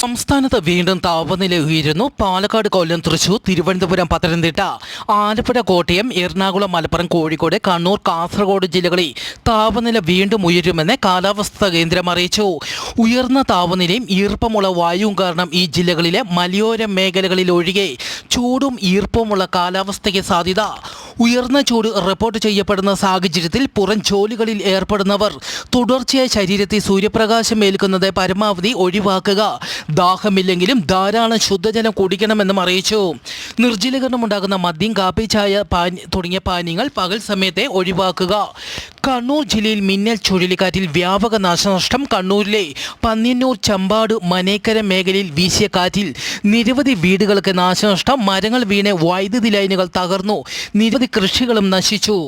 സംസ്ഥാനത്ത് വീണ്ടും താപനില ഉയരുന്നു. പാലക്കാട് കൊല്ലം തൃശൂർ തിരുവനന്തപുരം പത്തനംതിട്ട ആലപ്പുഴ കോട്ടയം എറണാകുളം മലപ്പുറം കോഴിക്കോട് കണ്ണൂർ കാസർഗോഡ് ജില്ലകളിൽ താപനില വീണ്ടും ഉയരുമെന്ന് കാലാവസ്ഥാ കേന്ദ്രം അറിയിച്ചു. ഉയർന്ന താപനിലയും ഈർപ്പമുള്ള വായുവും കാരണം ഈ ജില്ലകളിലെ മലയോര മേഖലകളിൽ ഒഴികെ ചൂടും ഈർപ്പമുള്ള കാലാവസ്ഥയ്ക്ക് സാധ്യത ഉയർന്ന ചൂട് റിപ്പോർട്ട് ചെയ്യപ്പെടുന്ന സാഹചര്യത്തിൽ പുറം ജോലികളിൽ ഏർപ്പെടുന്നവർ തുടർച്ചയായി ശരീരത്തിൽ സൂര്യപ്രകാശം ഏൽക്കുന്നത് പരമാവധി ഒഴിവാക്കുക. ദാഹമില്ലെങ്കിലും ധാരാളം ശുദ്ധജലം കുടിക്കണമെന്നും അറിയിച്ചു. നിർജലീകരണമുണ്ടാകുന്ന മദ്യം കാപ്പി ചായ പാനി തുടങ്ങിയ പാനീയങ്ങൾ പകൽ സമയത്തെ ഒഴിവാക്കുക. കണ്ണൂർ ജില്ലയിൽ മിന്നൽ ചുഴലിക്കാറ്റിൽ വ്യാപക നാശനഷ്ടം. കണ്ണൂരിലെ പന്നിന്നൂർ ചമ്പാട് മനേക്കര മേഖലയിൽ വീശിയ കാറ്റിൽ നിരവധി വീടുകൾക്ക് നാശനഷ്ടം. മരങ്ങൾ വീണ് വൈദ്യുതി ലൈനുകൾ തകർന്നു. നിരവധി കൃഷികളും നശിച്ചു.